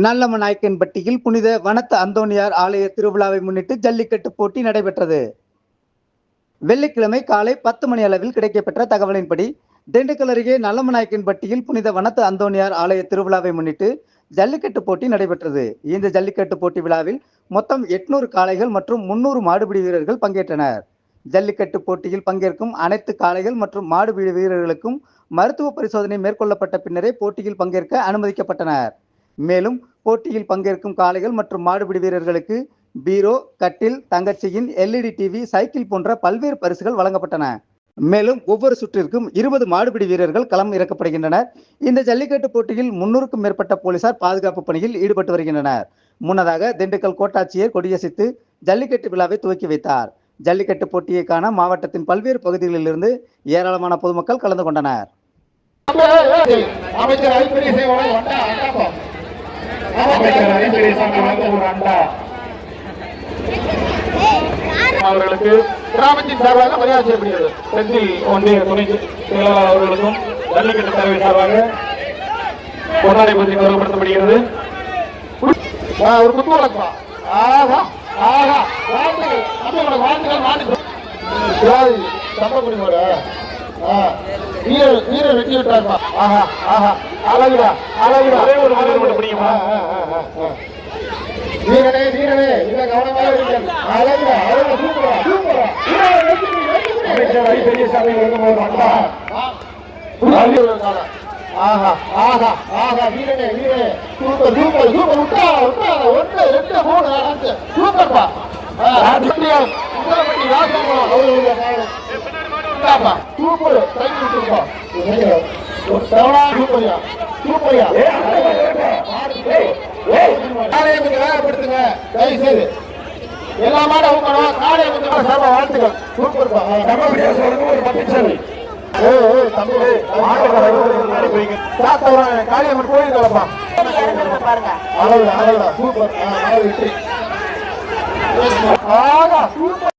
நல்லம நாயக்கன்பட்டியில் புனித வனத்த அந்தோனியார் ஆலய திருவிழாவை முன்னிட்டு ஜல்லிக்கட்டு போட்டி நடைபெற்றது. வெள்ளிக்கிழமை காலை பத்து மணி அளவில் கிடைக்கப்பெற்ற தகவலின்படி திண்டுக்கல் அருகே நல்லமநாயக்கன்பட்டியில் புனித வனத்த அந்தோனியார் ஆலய திருவிழாவை முன்னிட்டு ஜல்லிக்கட்டு போட்டி நடைபெற்றது. இந்த ஜல்லிக்கட்டு போட்டி விழாவில் மொத்தம் எட்நூறு காளைகள் மற்றும் முன்னூறு மாடுபிடி வீரர்கள் பங்கேற்றனர். ஜல்லிக்கட்டு போட்டியில் பங்கேற்கும் அனைத்து காளைகள் மற்றும் மாடுபிடி வீரர்களுக்கும் மருத்துவ பரிசோதனை மேற்கொள்ளப்பட்ட பின்னரே போட்டியில் பங்கேற்க அனுமதிக்கப்பட்டனர். மேலும் போட்டியில் பங்கேற்கும் காளைகள் மற்றும் மாடுபிடி வீரர்களுக்கு பீரோ கட்டில் தங்கச்சியின் எல்இடி டிவி சைக்கிள் போன்ற பல்வேறு பரிசுகள் வழங்கப்பட்டன. மேலும் ஒவ்வொரு சுற்றிற்கும் இருபது மாடுபிடி வீரர்கள் களம் இறக்கப்படுகின்றனர். இந்த ஜல்லிக்கட்டு போட்டியில் முன்னூறுக்கும் மேற்பட்ட போலீசார் பாதுகாப்பு பணியில் ஈடுபட்டு வருகின்றனர். முன்னதாக திண்டுக்கல் கோட்டாட்சியர் கொடியசைத்து ஜல்லிக்கட்டு விழாவை துவக்கி வைத்தார். ஜல்லிக்கட்டு போட்டியை காண மாவட்டத்தின் பல்வேறு பகுதிகளிலிருந்து ஏராளமான பொதுமக்கள் கலந்து கொண்டனர். அமைச்சர் அமைச்சர் ஐப்பெரியசாமி வழங்க அண்டா அவர்களுக்கு கிராமத்தின் சார்பாக மரியாதை செய்யப்படுகிறது செஞ்சி ஒன்றிய துணை செயலாளர் அவர்களுக்கும் ஜல்லிக்கட்டு தலைமை சார்பாக. பொன்னாடை பற்றி கௌரவப்படுத்தப்படுகிறது. ஒரு குத்து வழக்கா ஆகா ஆகா வாழ்த்துகள் நம்மளோட வாழ்த்துகள் வாழ்த்துகள் சம்பளப்படி போட வீர வீர வெட்டி விட்டாருப்பா ஆஹா ஆஹா. அழகுடா அழகுடா. ஒரே ஒரு வீரர் மட்டும் பிடிக்குமா? வீரனே வீரனே இத கவனமாக இருங்கள் அழகுடா அழகு சூப்பரா சூப்பரா. அமைச்சர் ஐ பெரியசாமி வரும்போது அண்டா ஆஹா ஆஹா ஆஹா வீரனே வீரனே. Super super super. விட்டா விட்டா ஒன்று ரெண்டு மூணு அஞ்சு. சூப்பர்ப்பா. சூப்பர் கைக்கு விட்டுருப்பா. ஒரு சூப்பர்யா சூப்பர்யா காலையை கொஞ்சம் வேகப்படுத்துங்க தயவு செய்து எல்லா மாடும் ஊக்கணும் காலையை கொஞ்சம் வேக வாழ்த்துக்கள் சூப்பர்ப்பா ஒரு பத்து சாமி காளியம்மன் கோயில் கலப்பா பாருங்க சூப்பர் ஆ, ஆகா சூப்பர்